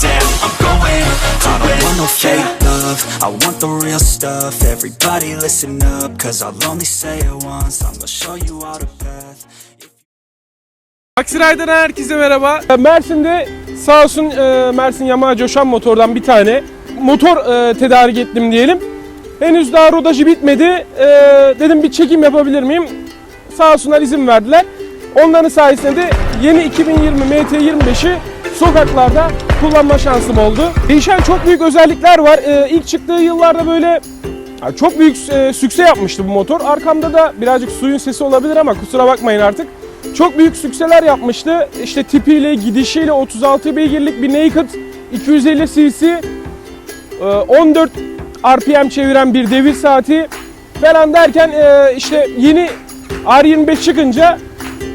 damn, I'm going to I don't want no fake love, I want the real stuff Everybody listen up, cause I'll only say it once I'm gonna show you all the path Aksiray'dan herkese merhaba. Mersin'de sağ olsun e, Mersin Yamaha Coşan motordan bir tane motor e, tedarik ettim diyelim. Henüz daha rodajı bitmedi. E, dedim bir çekim yapabilir miyim? Sağ olsunlar izin verdiler. Onların sayesinde de yeni 2020 MT25'i sokaklarda kullanma şansım oldu. Değişen çok büyük özellikler var. E, ilk çıktığı yıllarda böyle ya çok büyük e, sükse yapmıştı bu motor. Arkamda da birazcık suyun sesi olabilir ama kusura bakmayın artık. Çok büyük sükseler yapmıştı. İşte tipiyle, gidişiyle 36 beygirlik bir Naked 250 cc, e, 14 RPM çeviren bir devir saati falan derken e, işte yeni R25 çıkınca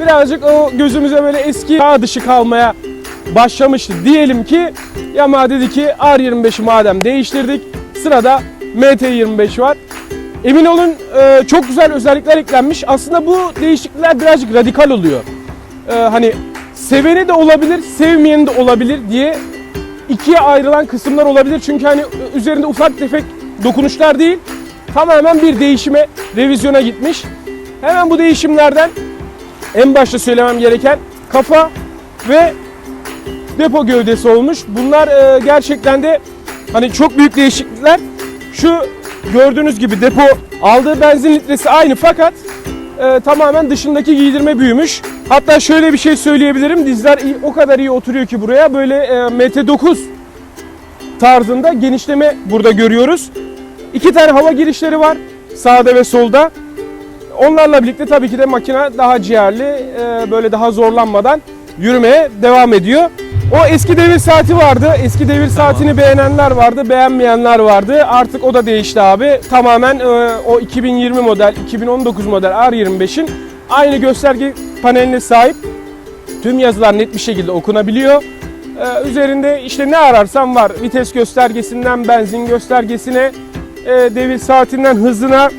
birazcık o gözümüze böyle eski çağ dışı kalmaya başlamıştı. Diyelim ki Yamaha dedi ki R25'i madem değiştirdik sırada MT25 var. Emin olun e, çok güzel özellikler eklenmiş. Aslında bu değişiklikler birazcık radikal oluyor. E, hani seveni de olabilir, sevmeyeni de olabilir diye ikiye ayrılan kısımlar olabilir. Çünkü hani üzerinde ufak tefek dokunuşlar değil, tamamen bir değişime, revizyona gitmiş. Hemen bu değişimlerden en başta söylemem gereken kafa ve depo gövdesi olmuş. Bunlar e, gerçekten de hani çok büyük değişiklikler. Şu gördüğünüz gibi depo aldığı benzin litresi aynı fakat e, tamamen dışındaki giydirme büyümüş. Hatta şöyle bir şey söyleyebilirim. Dizler iyi- o kadar iyi oturuyor ki buraya. Böyle e, MT9 tarzında genişleme burada görüyoruz. İki tane hava girişleri var sağda ve solda. Onlarla birlikte tabii ki de makine daha ciğerli, e, böyle daha zorlanmadan yürümeye devam ediyor. O eski devir saati vardı. Eski devir saatini beğenenler vardı, beğenmeyenler vardı. Artık o da değişti abi. Tamamen e, o 2020 model, 2019 model R25'in aynı gösterge paneline sahip. Tüm yazılar net bir şekilde okunabiliyor. Ee, üzerinde işte ne ararsan var. Vites göstergesinden benzin göstergesine, e, devir saatinden hızına,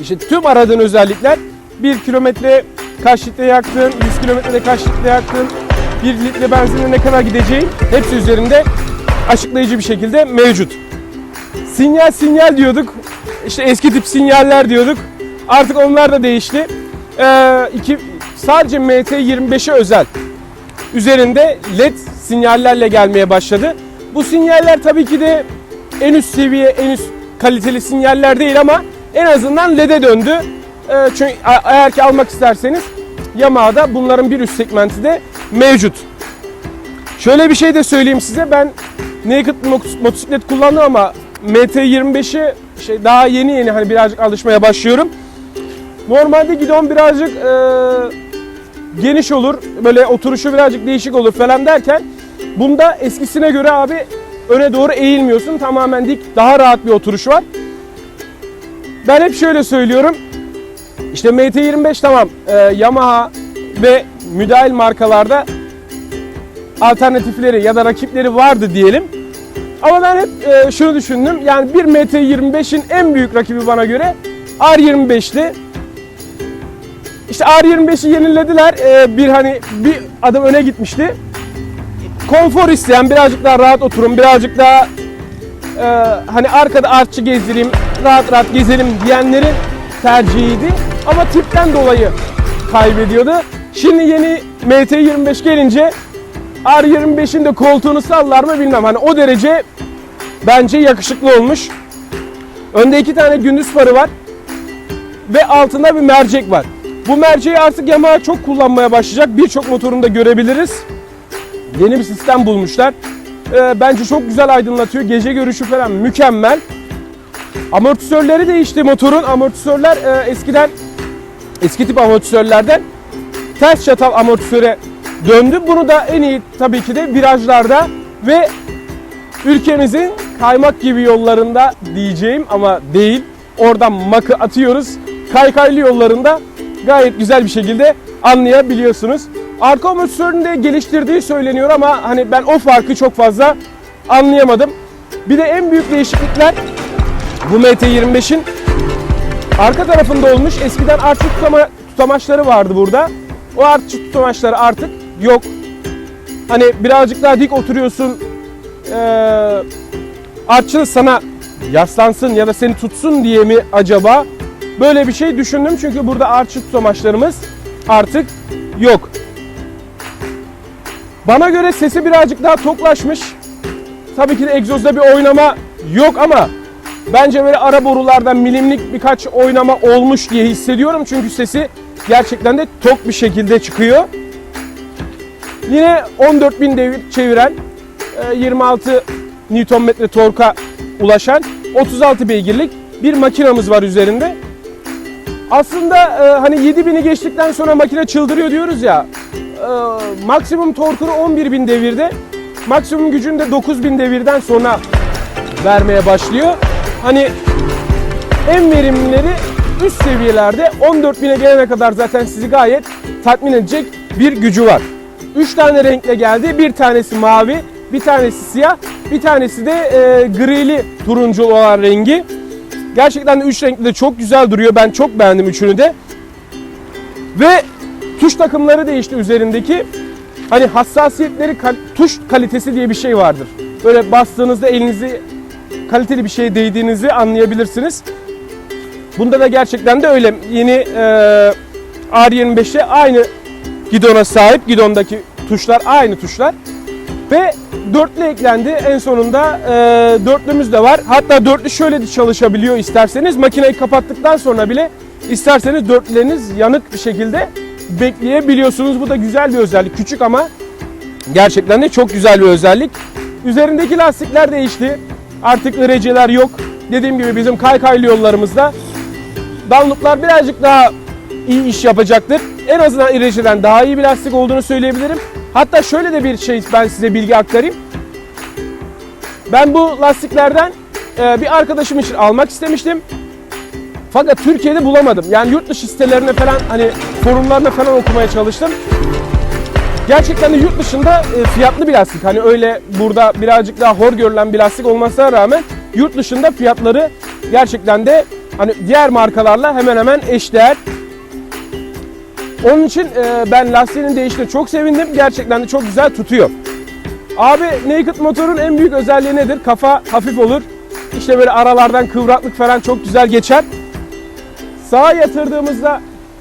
işte tüm aradığın özellikler 1 kilometre kaç litre yaktın, 100 kilometrede kaç litre yaktın, 1 litre benzinle ne kadar gideceğin hepsi üzerinde açıklayıcı bir şekilde mevcut. Sinyal sinyal diyorduk. İşte eski tip sinyaller diyorduk. Artık onlar da değişti. Ee, iki, sadece MT25'e özel üzerinde led sinyallerle gelmeye başladı. Bu sinyaller tabii ki de en üst seviye, en üst kaliteli sinyaller değil ama en azından LED'e döndü. Ee, çünkü eğer ki almak isterseniz Yamaha'da bunların bir üst segmenti de mevcut. Şöyle bir şey de söyleyeyim size. Ben naked mot- motosiklet kullandım ama MT25'i şey daha yeni yeni hani birazcık alışmaya başlıyorum. Normalde gidon birazcık e, geniş olur. Böyle oturuşu birazcık değişik olur falan derken bunda eskisine göre abi öne doğru eğilmiyorsun. Tamamen dik, daha rahat bir oturuş var. Ben hep şöyle söylüyorum. İşte MT25 tamam e, Yamaha ve müdahil markalarda alternatifleri ya da rakipleri vardı diyelim. Ama ben hep e, şunu düşündüm. Yani bir MT25'in en büyük rakibi bana göre R25'ti. İşte R25'i yenilediler. Ee, bir hani bir adım öne gitmişti. Konfor isteyen birazcık daha rahat oturun, birazcık daha e, hani arkada artçı gezdireyim, rahat rahat gezelim diyenlerin tercihiydi. Ama tipten dolayı kaybediyordu. Şimdi yeni MT25 gelince R25'in de koltuğunu sallar mı bilmem. Hani o derece bence yakışıklı olmuş. Önde iki tane gündüz farı var ve altında bir mercek var. Bu merceği artık Yamaha çok kullanmaya başlayacak. Birçok motorunda görebiliriz. Yeni bir sistem bulmuşlar. Ee, bence çok güzel aydınlatıyor. Gece görüşü falan mükemmel. Amortisörleri değişti motorun. Amortisörler e, eskiden eski tip amortisörlerden ters çatal amortisöre döndü. Bunu da en iyi tabii ki de virajlarda ve ülkemizin kaymak gibi yollarında diyeceğim ama değil. Oradan makı atıyoruz. Kaykaylı yollarında gayet güzel bir şekilde anlayabiliyorsunuz. Arka amortisörünü de geliştirdiği söyleniyor ama hani ben o farkı çok fazla anlayamadım. Bir de en büyük değişiklikler bu MT25'in Arka tarafında olmuş. Eskiden artçı tutama, tutamaçları vardı burada. O artçı tutamaçları artık yok. Hani birazcık daha dik oturuyorsun. Ee, artçı sana yaslansın ya da seni tutsun diye mi acaba? Böyle bir şey düşündüm çünkü burada artçı tutamaçlarımız artık yok. Bana göre sesi birazcık daha toklaşmış. Tabii ki de egzozda bir oynama yok ama bence böyle ara borulardan milimlik birkaç oynama olmuş diye hissediyorum. Çünkü sesi gerçekten de tok bir şekilde çıkıyor. Yine 14.000 devir çeviren, e, 26 Nm torka ulaşan 36 beygirlik bir makinamız var üzerinde. Aslında e, hani 7000'i geçtikten sonra makine çıldırıyor diyoruz ya. e, maksimum torkunu 11.000 devirde, maksimum gücünü de 9.000 devirden sonra vermeye başlıyor. Hani en verimlileri üst seviyelerde 14.000'e gelene kadar zaten sizi gayet tatmin edecek bir gücü var. 3 tane renkle geldi. Bir tanesi mavi, bir tanesi siyah, bir tanesi de e, grili turuncu olan rengi. Gerçekten de 3 renkli de çok güzel duruyor. Ben çok beğendim üçünü de. Ve tuş takımları değişti üzerindeki. Hani hassasiyetleri, kal- tuş kalitesi diye bir şey vardır. Böyle bastığınızda elinizi kaliteli bir şeye değdiğinizi anlayabilirsiniz. Bunda da gerçekten de öyle. Yeni e, R25'te aynı gidona sahip. Gidondaki tuşlar aynı tuşlar. Ve dörtlü eklendi. En sonunda e, dörtlümüz de var. Hatta dörtlü şöyle de çalışabiliyor isterseniz. Makineyi kapattıktan sonra bile isterseniz dörtlüleriniz yanık bir şekilde bekleyebiliyorsunuz. Bu da güzel bir özellik. Küçük ama gerçekten de çok güzel bir özellik. Üzerindeki lastikler değişti. Artık ıreceler yok. Dediğim gibi bizim kaykaylı yollarımızda Dunlop'lar birazcık daha iyi iş yapacaktır. En azından İrece'den daha iyi bir lastik olduğunu söyleyebilirim. Hatta şöyle de bir şey ben size bilgi aktarayım. Ben bu lastiklerden e, bir arkadaşım için almak istemiştim. Fakat Türkiye'de bulamadım. Yani yurt dışı sitelerine falan hani forumlarına falan okumaya çalıştım. Gerçekten de yurt dışında e, fiyatlı bir lastik. Hani öyle burada birazcık daha hor görülen bir lastik olmasına rağmen yurt dışında fiyatları gerçekten de hani diğer markalarla hemen hemen eşdeğer. Onun için e, ben lastiğinin değiştiğine çok sevindim. Gerçekten de çok güzel tutuyor. Abi Naked motorun en büyük özelliği nedir? Kafa hafif olur. İşte böyle aralardan kıvraklık falan çok güzel geçer. Sağa yatırdığımızda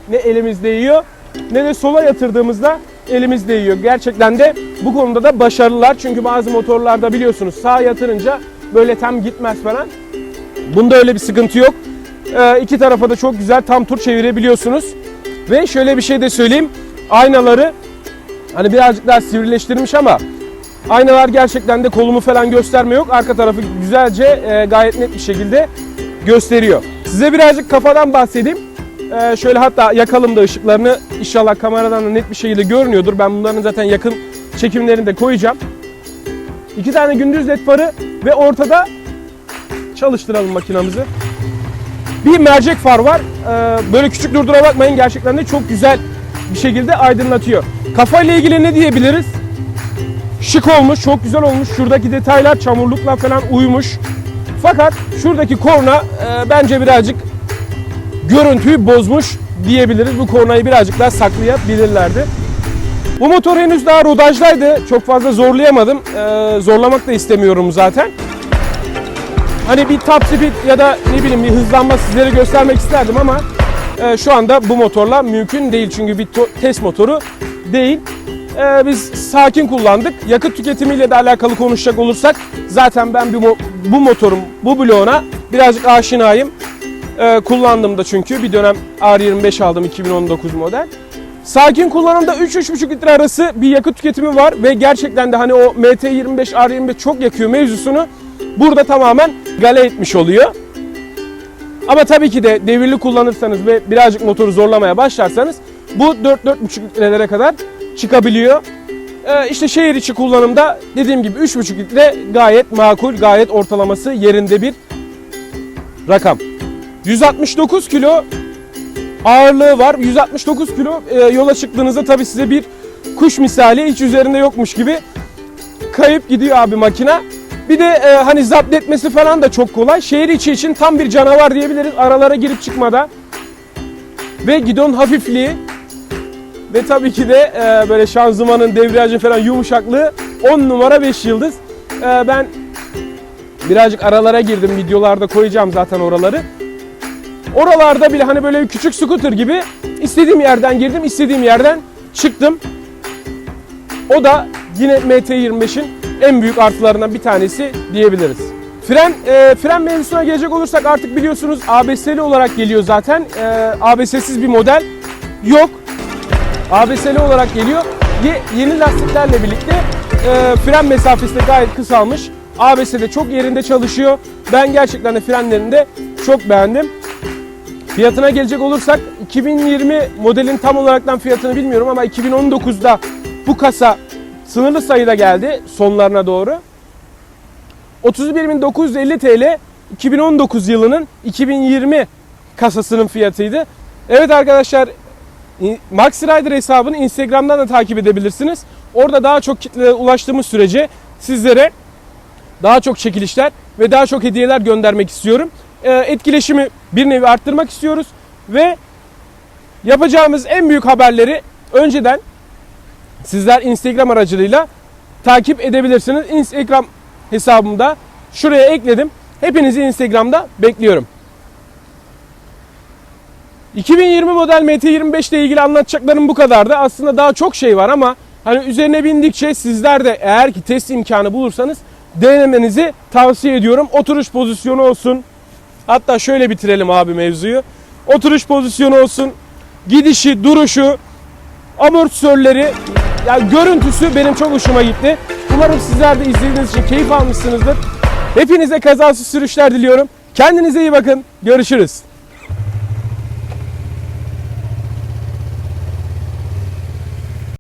ne elimiz değiyor ne de sola yatırdığımızda elimiz değiyor. Gerçekten de bu konuda da başarılılar. Çünkü bazı motorlarda biliyorsunuz sağa yatırınca böyle tam gitmez falan. Bunda öyle bir sıkıntı yok. Ee, iki tarafa da çok güzel tam tur çevirebiliyorsunuz. Ve şöyle bir şey de söyleyeyim. Aynaları hani birazcık daha sivrileştirmiş ama aynalar gerçekten de kolumu falan gösterme yok. Arka tarafı güzelce e, gayet net bir şekilde gösteriyor. Size birazcık kafadan bahsedeyim. Ee, şöyle hatta yakalım da ışıklarını inşallah kameradan da net bir şekilde görünüyordur. Ben bunların zaten yakın çekimlerini de koyacağım. İki tane gündüz led farı ve ortada çalıştıralım makinamızı. Bir mercek far var. Ee, böyle küçük durdura bakmayın gerçekten de çok güzel bir şekilde aydınlatıyor. Kafayla ilgili ne diyebiliriz? Şık olmuş, çok güzel olmuş. Şuradaki detaylar çamurlukla falan uymuş. Fakat şuradaki korna e, bence birazcık görüntüyü bozmuş diyebiliriz. Bu kornayı birazcık daha saklayabilirlerdi. Bu motor henüz daha rodajdaydı. Çok fazla zorlayamadım. Ee, zorlamak da istemiyorum zaten. Hani bir top speed ya da ne bileyim bir hızlanma sizlere göstermek isterdim ama e, şu anda bu motorla mümkün değil. Çünkü bir test motoru değil. Ee, biz sakin kullandık. Yakıt tüketimiyle de alakalı konuşacak olursak zaten ben bu, mo- bu motorun bu bloğuna birazcık aşinayım. Ee, kullandım da çünkü bir dönem R25 aldım 2019 model. Sakin kullanımda 3-3,5 litre arası bir yakıt tüketimi var ve gerçekten de hani o MT25 R25 çok yakıyor mevzusunu burada tamamen gale etmiş oluyor. Ama tabii ki de devirli kullanırsanız ve birazcık motoru zorlamaya başlarsanız bu 4-4,5 litrelere kadar çıkabiliyor. Ee, işte şehir içi kullanımda dediğim gibi 3,5 litre gayet makul, gayet ortalaması yerinde bir rakam. 169 kilo ağırlığı var. 169 kilo e, yola çıktığınızda tabii size bir kuş misali hiç üzerinde yokmuş gibi kayıp gidiyor abi makina. Bir de e, hani zapt etmesi falan da çok kolay. Şehir içi için tam bir canavar diyebiliriz. Aralara girip çıkmada. Ve gidon hafifliği. Ve tabii ki de e, böyle şanzımanın debriyajın falan yumuşaklığı 10 numara 5 yıldız. E, ben birazcık aralara girdim. Videolarda koyacağım zaten oraları. Oralarda bile hani böyle küçük scooter gibi istediğim yerden girdim, istediğim yerden çıktım. O da yine MT25'in en büyük artılarından bir tanesi diyebiliriz. Fren e, fren mevzusuna gelecek olursak artık biliyorsunuz ABS'li olarak geliyor zaten. E, ABS'siz bir model yok. ABS'li olarak geliyor. Ye- yeni lastiklerle birlikte e, fren mesafesi de gayet kısalmış. ABS de çok yerinde çalışıyor. Ben gerçekten de frenlerini de çok beğendim. Fiyatına gelecek olursak 2020 modelin tam olaraktan fiyatını bilmiyorum ama 2019'da bu kasa sınırlı sayıda geldi sonlarına doğru. 31.950 TL 2019 yılının 2020 kasasının fiyatıydı. Evet arkadaşlar Max Rider hesabını Instagram'dan da takip edebilirsiniz. Orada daha çok kitleye ulaştığımız sürece sizlere daha çok çekilişler ve daha çok hediyeler göndermek istiyorum. Ee, etkileşimi bir nevi arttırmak istiyoruz ve yapacağımız en büyük haberleri önceden sizler Instagram aracılığıyla takip edebilirsiniz. Instagram hesabımda şuraya ekledim. Hepinizi Instagram'da bekliyorum. 2020 model MT25 ile ilgili anlatacaklarım bu kadardı. Aslında daha çok şey var ama hani üzerine bindikçe sizler de eğer ki test imkanı bulursanız denemenizi tavsiye ediyorum. Oturuş pozisyonu olsun. Hatta şöyle bitirelim abi mevzuyu. Oturuş pozisyonu olsun. Gidişi, duruşu, amortisörleri, yani görüntüsü benim çok hoşuma gitti. Umarım sizler de izlediğiniz için keyif almışsınızdır. Hepinize kazasız sürüşler diliyorum. Kendinize iyi bakın. Görüşürüz.